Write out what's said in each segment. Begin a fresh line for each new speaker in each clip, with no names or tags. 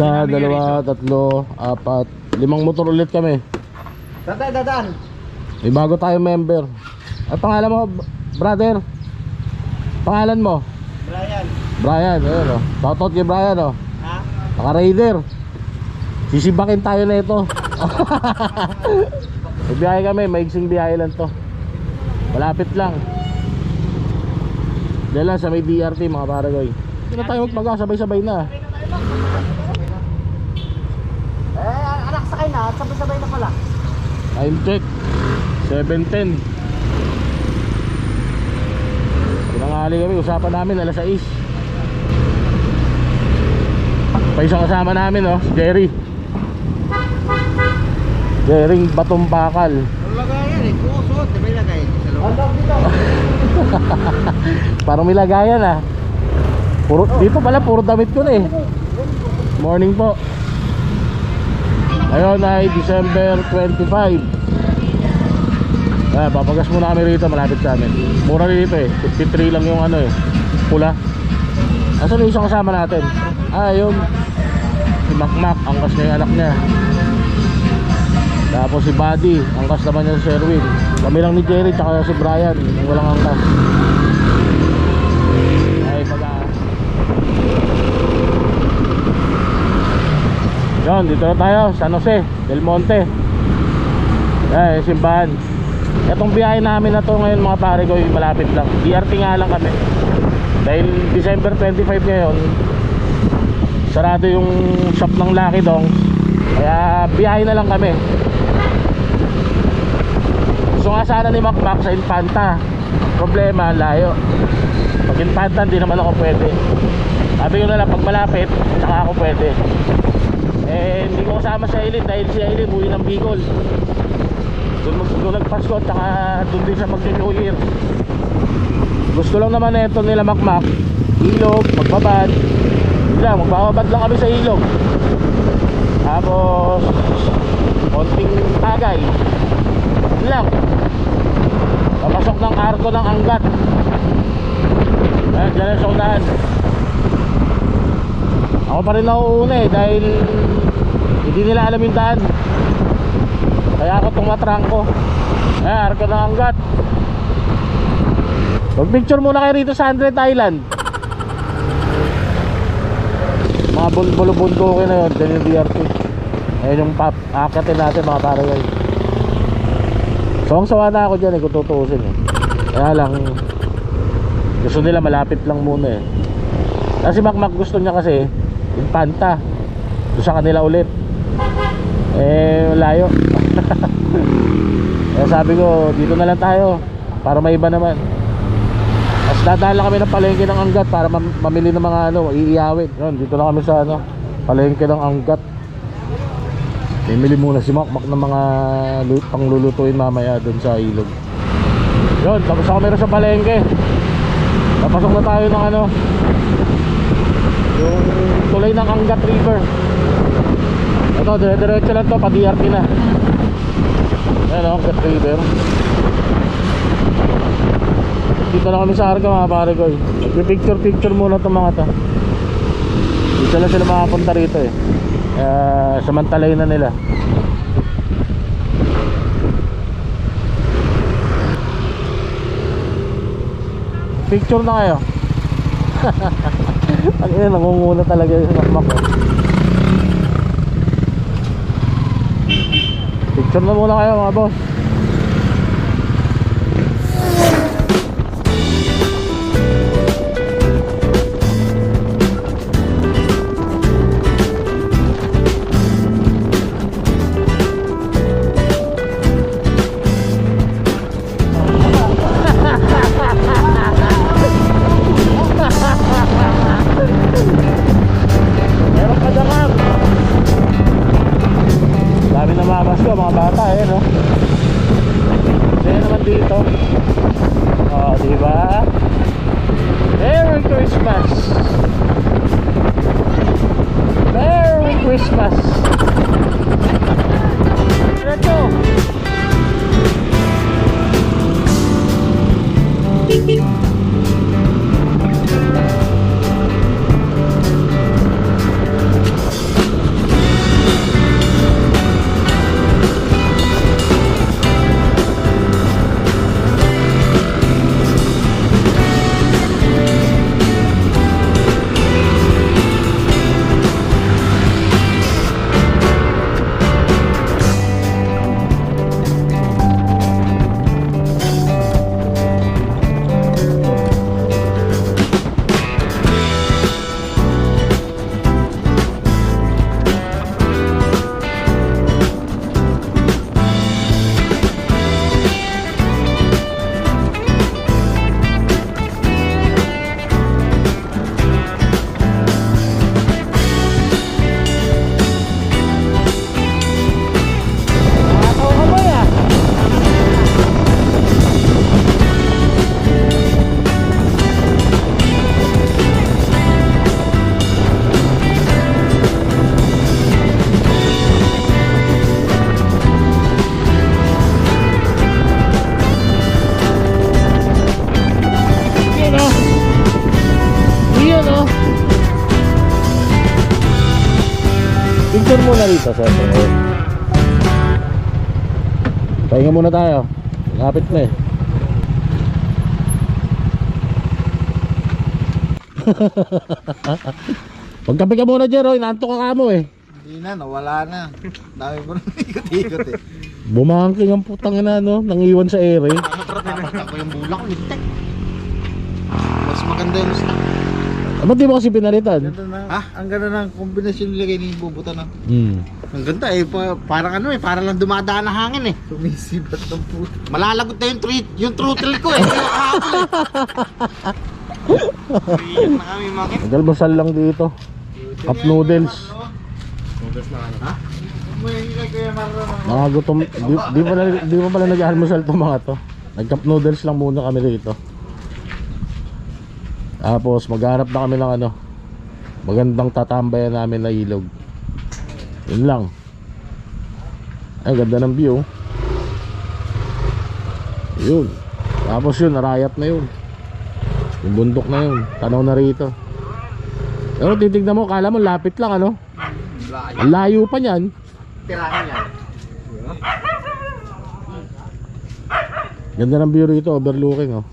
Isa, dalawa, tatlo, apat, limang motor ulit kami.
Tatay, dadaan.
May bago tayong member. Ay, pangalan mo, brother? Pangalan mo?
Brian.
Brian, ayun o. Shoutout kay Brian o.
Ha?
Naka-raider. Sisibakin tayo na ito. May biyahe kami, maigsing biyahe lang to. Malapit lang. Lang sa may DRT mga paragoy. Hindi na tayo magpaga, sabay-sabay na.
Sakay na. at Sabay-sabay na pala.
Time check 7.10 Pinangali kami, usapan namin alas 6 Pa isang kasama namin oh, si Jerry Jerry Batong Bakal
lagayan eh. Kusot. Di ba lagayan? Sa loob.
Parang may lagayan ah puro, Dito pala puro damit ko na eh Morning po Ngayon ay December 25 Ah, papagas muna kami rito, malapit sa amin. Mura rito eh. 53 lang yung ano eh. Pula. Asan yung isang kasama natin? Ah, yun. Si Makmak, angkas na yung anak niya. Tapos si Buddy, angkas naman niya si Sherwin. Kami lang ni Jerry, tsaka si Brian, walang angkas. Ay, pag Yun, dito na tayo, San Jose, Del Monte. Ay, simbahan. Itong biyahe namin na to ngayon mga pare ko, malapit lang. DRT nga lang kami. Dahil December 25 ngayon, sarado yung shop ng Lucky Dong. Kaya biyahe na lang kami. Gusto nga sana ni Macmac sa Infanta. Problema, layo. Pag Infanta, hindi naman ako pwede. Sabi ko na lang, pag malapit, saka ako pwede. Eh, hindi ko kasama si Aileen dahil si Aileen uwi ng Bicol. Doon, mag, doon nagpasko at saka doon din sa mag-new year. Gusto lang naman na ito nila makmak. Ilog, magbabad. Lang, magbabad lang kami sa ilog. Tapos, konting tagay. Yun lang. Papasok ng arko ng anggat. Ayan, dyan ang saunahan. Ako pa rin nauuna eh dahil hindi nila alam yung daan. Kaya ako tumatrangko. Eh, arko ng anggat. Mag-picture muna kayo rito sa Andret Island. Mga bul bulubunto ko na yun. Dyan yung DRT. Ayan yung pop. Akatin natin mga pare guys. Sawang sawa na ako dyan eh kung tutuusin eh. Kaya lang gusto nila malapit lang muna eh. Kasi Makmak gusto niya kasi yung Panta. Doon sa kanila ulit. Eh, layo. Kaya sabi ko, dito na lang tayo para may iba naman. Tapos dadaan lang kami ng palengke ng anggat para mam- mamili ng mga ano, iiyawin. Yun, dito lang kami sa ano, palengke ng anggat. Mimili muna si Makmak ng mga lu- panglulutuin mamaya doon sa ilog. Yun, tapos ako meron sa palengke. Napasok na tayo ng ano, yung tulay ng Angat River. Ito, dire-diretso lang to, pa DRT na. Ayan o, Angat River. Dito na kami sa Arca mga pare ko. Picture-picture muna itong mga to. Dito lang sila makapunta rito eh. Kaya samantalay na nila. Picture na kayo. Ang ina, nangunguna talaga yung makmak ko. Picture na muna kayo mga boss. Muna tayo. Lapit na eh. Pagkape ka muna, Jero. Inaantok ka mo eh.
Hindi na, nawala na. Dami mo nang ikot-ikot eh.
Bumangking ang putang ina, no? Nangiwan sa ere.
Dapat ako yung bulak, lintek. Mas maganda yung stock.
Ba't di mo kasi pinalitan?
Ganda na. Ah, ang ganda ng kombinasyon nilagay ni Bubuta na.
Hmm.
Ang ganda eh, pa, parang ano eh, parang lang dumadaan na hangin eh. Sumisibat ng puto. Malalagot na yung, treat, yung throttle ko eh. Iyan na kami mga
Nagalmasal lang dito. Cup noodles.
Ha? May hingay kuya marunong.
Mga gutom. Di, di, pala, di pa pala nag-almusal to mga to. Nag-cup noodles lang muna kami dito. Tapos maghanap na kami ng ano. Magandang tatambayan namin na ilog. Yun lang. Ay, ganda ng view. Yun. Tapos yun, narayap na yun. Yung bundok na yun. Tanaw na rito. Pero titignan mo, kala mo lapit lang ano. Ang layo pa niyan.
Tirahan yan.
Ganda ng view rito, overlooking oh.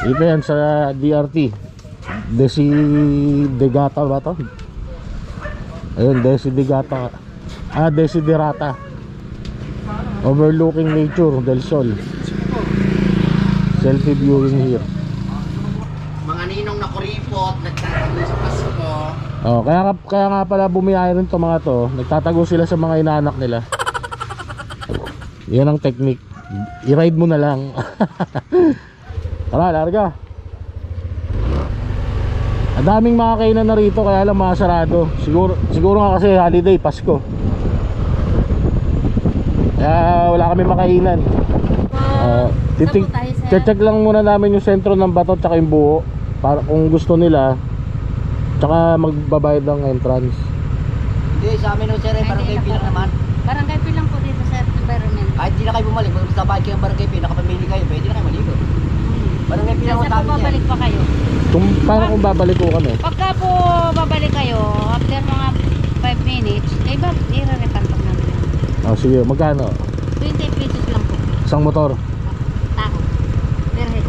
Ito yan sa DRT. Desi Degata ba to? Ayun, Desi Degata. Ah, Desiderata. Overlooking nature del Sol. Selfie viewing here.
Mga ninong na kuripot, nagtatago sa Pasko.
Oh, kaya nga, kaya nga pala bumiyahe rin to mga to. Nagtatago sila sa mga inaanak nila. Yan ang technique. I-ride mo na lang. Tara, larga. Ang daming mga kainan na rito kaya lang mga sarado. Siguro siguro nga kasi holiday, Pasko. Kaya wala kami makainan. Uh, titig
sir?
check lang muna namin yung sentro ng bato tsaka yung buo para kung gusto nila tsaka magbabayad ng entrance.
Hindi, sa amin no, sir, eh, barangay pilang naman.
Barangay pilang po dito sa environment.
Kahit di na kayo bumalik, kung sa bahay kayo ng barangay pilang, nakapamili kayo, pwede na kayo maligo. Barangay pilang
Kasi
ang
po babalik pa kayo.
Kung paano kung babalik ko kami?
Pagka po babalik kayo, after mga 5 minutes, eh ba, po namin.
Oh, sige, magkano?
20 pesos lang po.
Isang motor.
Tao. Per head.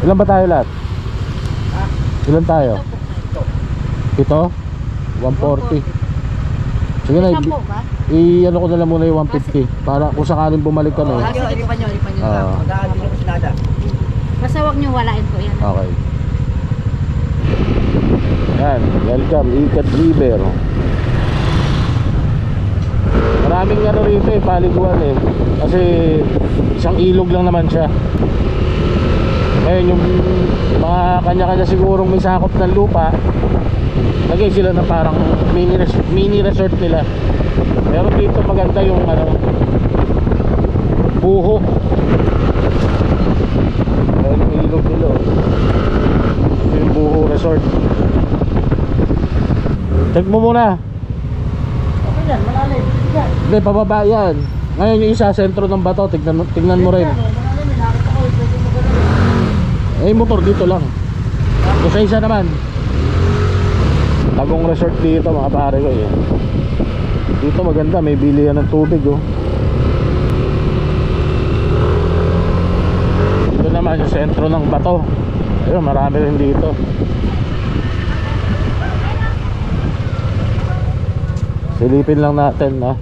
Ilan ba tayo lahat? Ilan tayo?
Ito po.
Ito?
kayo.
140. Sige na,
Isang po ba?
i-ano ko na lang muna yung 150 para kung sakaling bumalik kami.
Ah, sige, ilipan nyo, ilipan nyo.
Ah.
Mag-aabi nyo po sinada.
Basta huwag nyo walain po yan.
Okay. Yan, welcome Ikat River. Maraming ano rito eh, paliguan eh. Kasi isang ilog lang naman siya. Ngayon yung mga kanya-kanya sigurong may sakop ng lupa, lagay sila na parang mini, res- mini resort nila. Pero dito maganda yung ano, buho. Ayun yung ilog nila. Ito yung buho resort. Check mo muna.
Okay yan, malalim.
Hindi, pababa yan. Ngayon yung isa, sentro ng bato, tignan, mo- tignan mo rin.
Eh,
motor dito lang. Isa isa naman. Tagong resort dito, mga pare ko eh. Dito maganda, may bilihan ng tubig oh. Naman yung sentro ng bato. Ayun, marami rin dito. Silipin lang natin, no?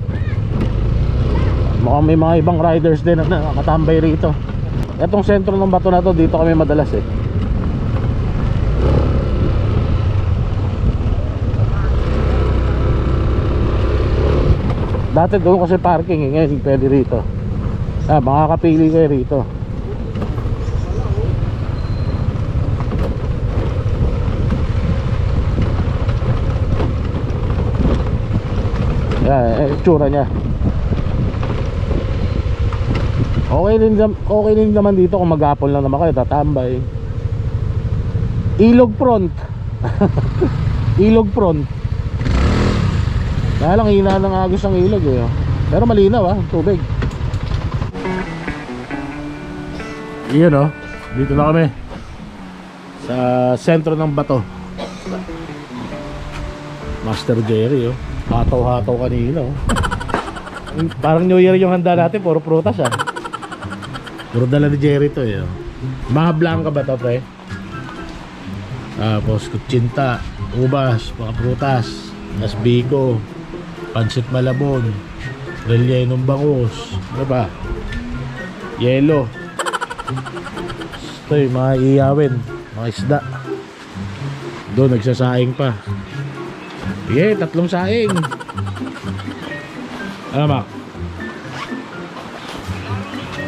Mukhang may mga ibang riders din na nakatambay rito. Etong sentro ng bato na to, dito kami madalas eh. Dati doon kasi parking eh, ngayon pwede rito. Ah, makakapili kayo rito. Yan, itsura niya. Okay din, okay din naman dito kung maghapon lang naman kayo, tatambay. Ilog front. ilog front. Kaya lang hina ng agos ng ilog eh. oh. Pero malinaw ah, tubig. Iyan oh, dito na kami. Sa sentro ng bato. Master Jerry, oh. Hataw-hataw kanina, oh. Parang New Year yung handa natin, puro prutas, ah. Puro dala ni Jerry to, eh. oh. Mga blanca ba to, pre? Tapos, kutsinta, ubas, mga prutas, nasbiko, pansit malabon, rellenong bangus, ano ba? Yelo. Ito yung mga iyawin, mga isda. Doon, nagsasaing pa. Yeah, tatlong saing. Ano, Mac?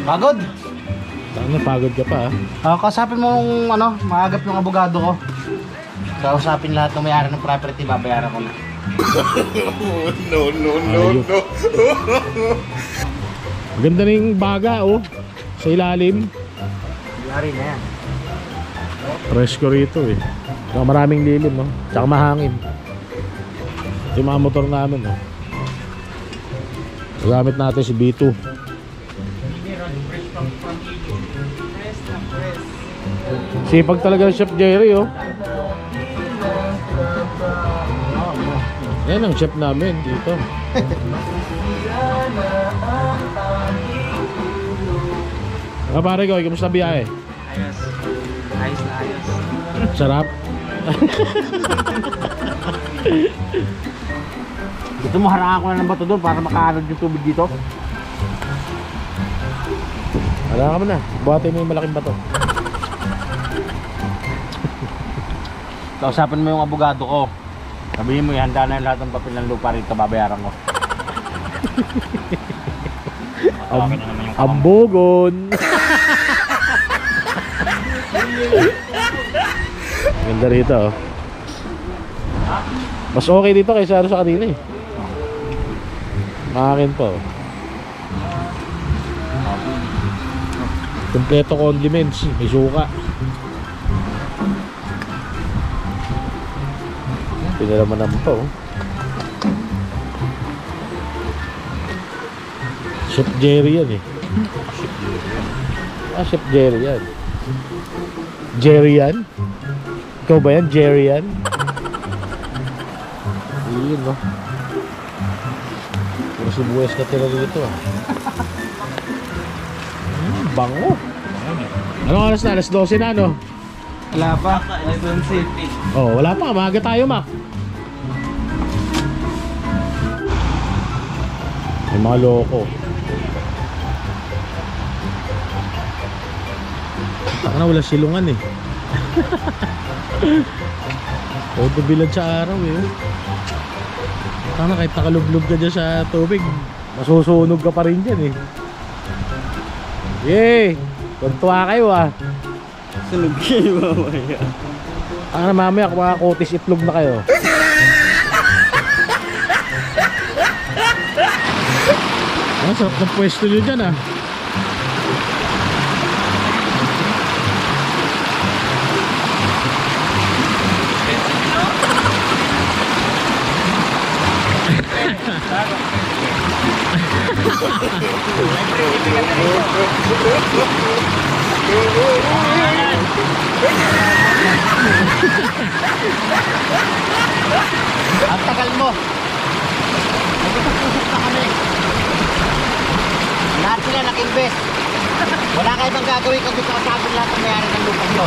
Pagod.
Ano, pagod ka pa, ah.
Ah, kausapin mo yung ano, maagap yung abogado ko. Kausapin lahat ng may-ari ng property, babayaran ko na.
Ayun. Ganda na yung baga, oh. Sa ilalim.
Yari na yan.
Presko rito, eh. Saka maraming lilim, no? Tsaka mahangin. Yung mga motor namin, oh. Gamit natin si B2. Sipag talaga ng Chef Jerry, oh. Yan ang chef namin dito. Ah, pare ko, kamusta biyahe?
Ayos. Ayos na ayos.
Sarap.
Gusto mo harangan ko na ng bato doon para makaanod yung tubig dito?
Ka mo na. Buhatin mo yung malaking bato.
Kausapin mo yung abogado ko. Sabihin mo, ihanda na yung lahat ng papel ng lupa rito, babayaran ko.
Am ambogon. Ganda rito oh. Mas okay dito kaysa ano sa kanina eh. Maakin po. Kompleto condiments, may suka. Pinalaman naman oh. Chef Jerry yan eh. Ah, Chef Jerry yan. Jerry yan? Ikaw ba yan? Jerry yan? Yun no. Sibuyas na tira dito ah. Mm, bango. Anong oras na? Alas 12 na no?
Wala pa. Expensive.
Oh, wala pa. Maaga tayo, Mac. May mga loko. Taka na, wala silungan eh. Todo bilad sa araw eh. Taka na, kahit nakalublog ka dyan sa tubig, masusunog ka pa rin dyan eh. Yay! Tuntua kayo ah.
Sunog kayo mamaya.
Na mamaya, kung mga kutis itlog na kayo. Ah, sarap ng pwesto nyo dyan ah.
Ang tagal mo. Nagpapusok na kami. Lahat sila nag-invest. Wala kayo bang gagawin kung gusto kasabot lahat ng mayari ng lupa nyo.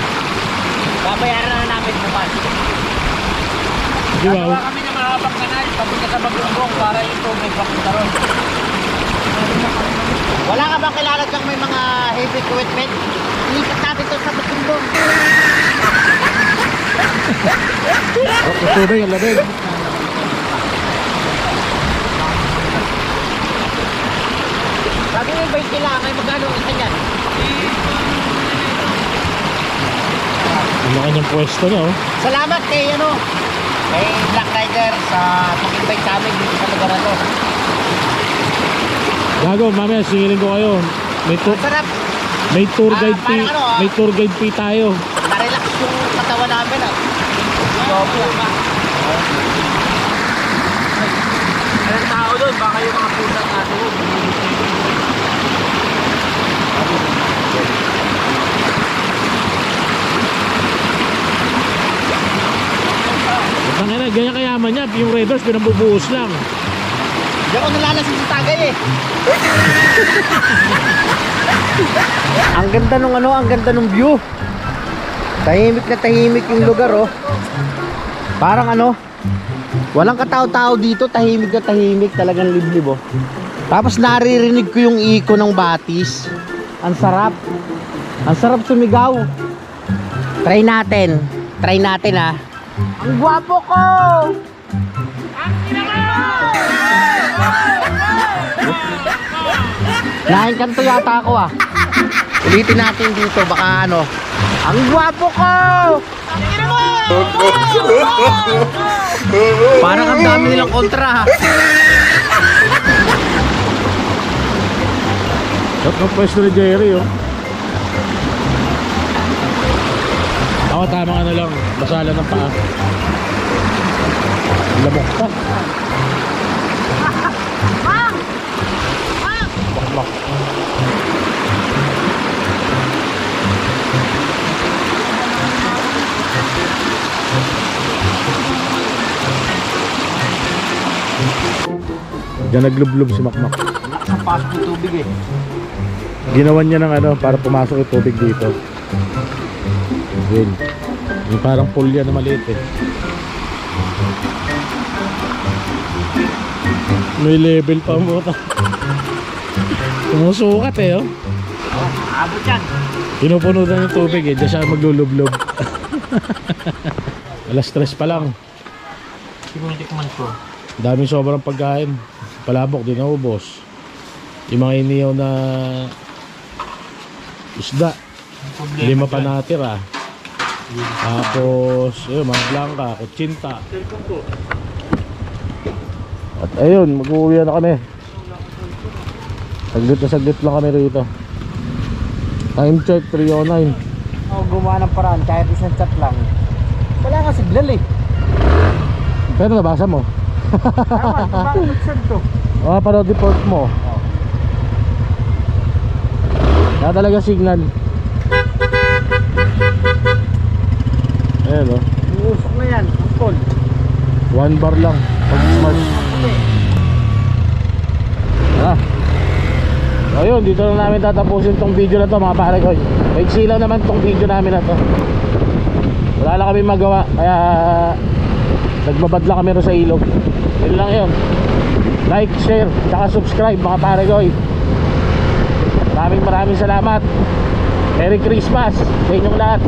Babayaran na namin bukas.
Di ba?
Gawa kami ng mahabang kanal, papunta sa Bagumbong para yung tubig papunta ron.
Wala ka bang kilala dyan may mga heavy equipment? Ilipat natin to sa Batumbong.
Oh, tubig, ang lamig.
Sabi mo 20 lang, ay magkano ang isa niyan?
Ang laki ng pwesto niya oh.
Salamat kay ano, kay Black Rider sa pag-invite sa amin dito sa lugar na to.
Gago, mamaya singilin ko kayo. May tour,
Sarap,
may tour
Ah,
guide fee,
parang ano, ah.
may tour guide fee tayo.
na-relax yung katawan namin ah. Sopo.
Anong tao doon? Baka yung mga pusang nato.
Tangina, ganyan kayaman niya. Yung Horse, pinambubuhos lang.
Hindi ako nalalasing sa tagay eh. ang ganda nung ano, ang ganda nung view. Tahimik na tahimik yung lugar oh. Parang ano, walang katao-tao dito, tahimik na tahimik, talagang liblib oh. Tapos naririnig ko yung iko ng batis. Ang sarap. Ang sarap sumigaw. Try natin. Try natin ah. Ang gwapo ko! Nainkanto yata ako ah. Ulitin natin dito, baka ano. Ang gwapo ko! Parang ang dami nilang kontra ha.
At ang pwesto ni Jerry, oh. Ako tama ano lang, basala ng paa. Lamok pa. Diyan naglublub si Makmak.
Ang pasok ng tubig eh.
Ginawan niya ng ano para pumasok yung tubig dito. Yun. Yung parang pool yan na maliit eh. May level pa mo. Sumusukat eh oh.
Abot yan.
Pinupuno na yung tubig eh. Diyan siya maglulublob. Alas stress pa lang.
Tinitikman ko.
Daming sobrang pagkain. Palabok, di naubos. Yung mga iniyaw na isda. Lima pa natira. Tapos, yun, mga blanca, kutsinta. At ayun, mag-uwi na kami. Saglit na saglit lang kami rito. Time check, 309.
Ako gumawa ng paraan kahit isang chat lang. Wala nga signal eh.
Pero nabasa mo.
Tama, bakit to?
Mga parang report mo. Wala talaga signal. Ayan o.
Uusok na yan. Call.
One bar lang. Pag smart. Tara. Ayun, dito na namin tatapusin tong video na to mga pare ko. Lang naman tong video namin na to. Wala lang kami magawa. Kaya nagbabad lang kami sa ilog. Yun lang yun. Like, share, tsaka subscribe mga pare ko. Maraming maraming salamat. Merry Christmas sa inyong lahat.